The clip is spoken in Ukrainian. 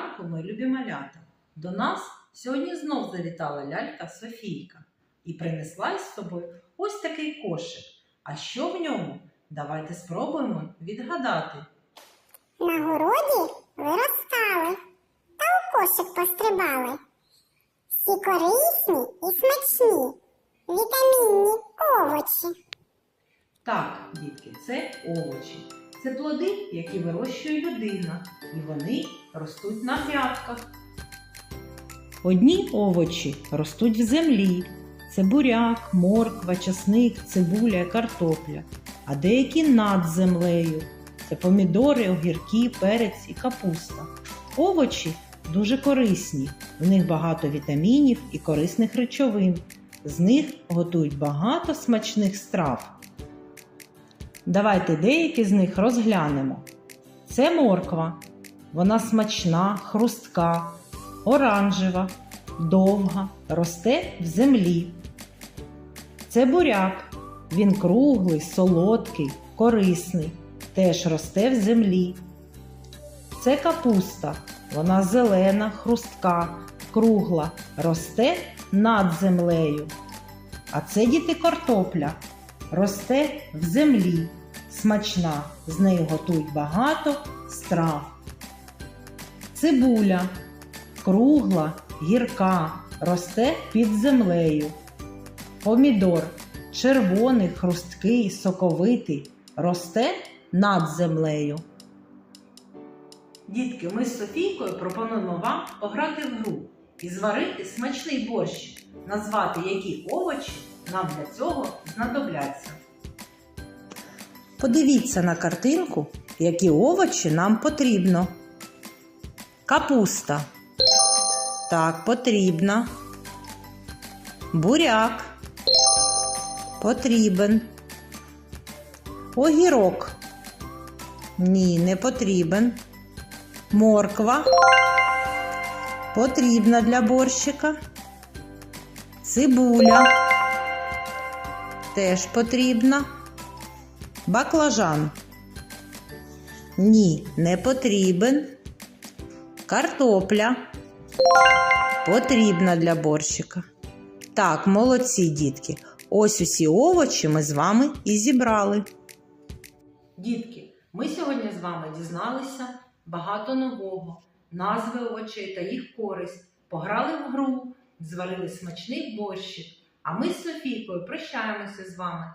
ранку, мої любі малята! До нас сьогодні знов завітала лялька Софійка і принесла із собою ось такий кошик. А що в ньому? Давайте спробуємо відгадати. На городі виростали та у кошик пострибали. Всі корисні і смачні, вітамінні овочі. Так, дітки, це овочі. Це плоди, які вирощує людина, і вони ростуть на грядках. Одні овочі ростуть в землі. Це буряк, морква, часник, цибуля, картопля, а деякі над землею. Це помідори, огірки, перець і капуста. Овочі дуже корисні. В них багато вітамінів і корисних речовин. З них готують багато смачних страв. Давайте деякі з них розглянемо. Це морква. Вона смачна, хрустка, оранжева, довга, росте в землі. Це буряк. Він круглий, солодкий, корисний, теж росте в землі. Це капуста. Вона зелена, хрустка, кругла, росте над землею. А це діти картопля. Росте в землі, смачна, з нею готують багато страв. Цибуля кругла, гірка, росте під землею. Помідор червоний, хрусткий, соковитий, росте над землею. Дітки, ми з Софійкою пропонуємо вам пограти в гру і зварити смачний борщ, назвати які овочі нам для цього знадобляться. Подивіться на картинку, які овочі нам потрібно. Капуста. Так, потрібна. Буряк. Потрібен. Огірок. Ні, не потрібен. Морква. Потрібна для борщика. Цибуля. Теж потрібна. Баклажан. Ні, не потрібен. Картопля. Потрібна для борщика. Так, молодці, дітки. Ось усі овочі ми з вами і зібрали. Дітки, ми сьогодні з вами дізналися багато нового, назви овочей та їх користь. Пограли в гру, зварили смачний борщик. А ми з Софійкою прощаємося з вами.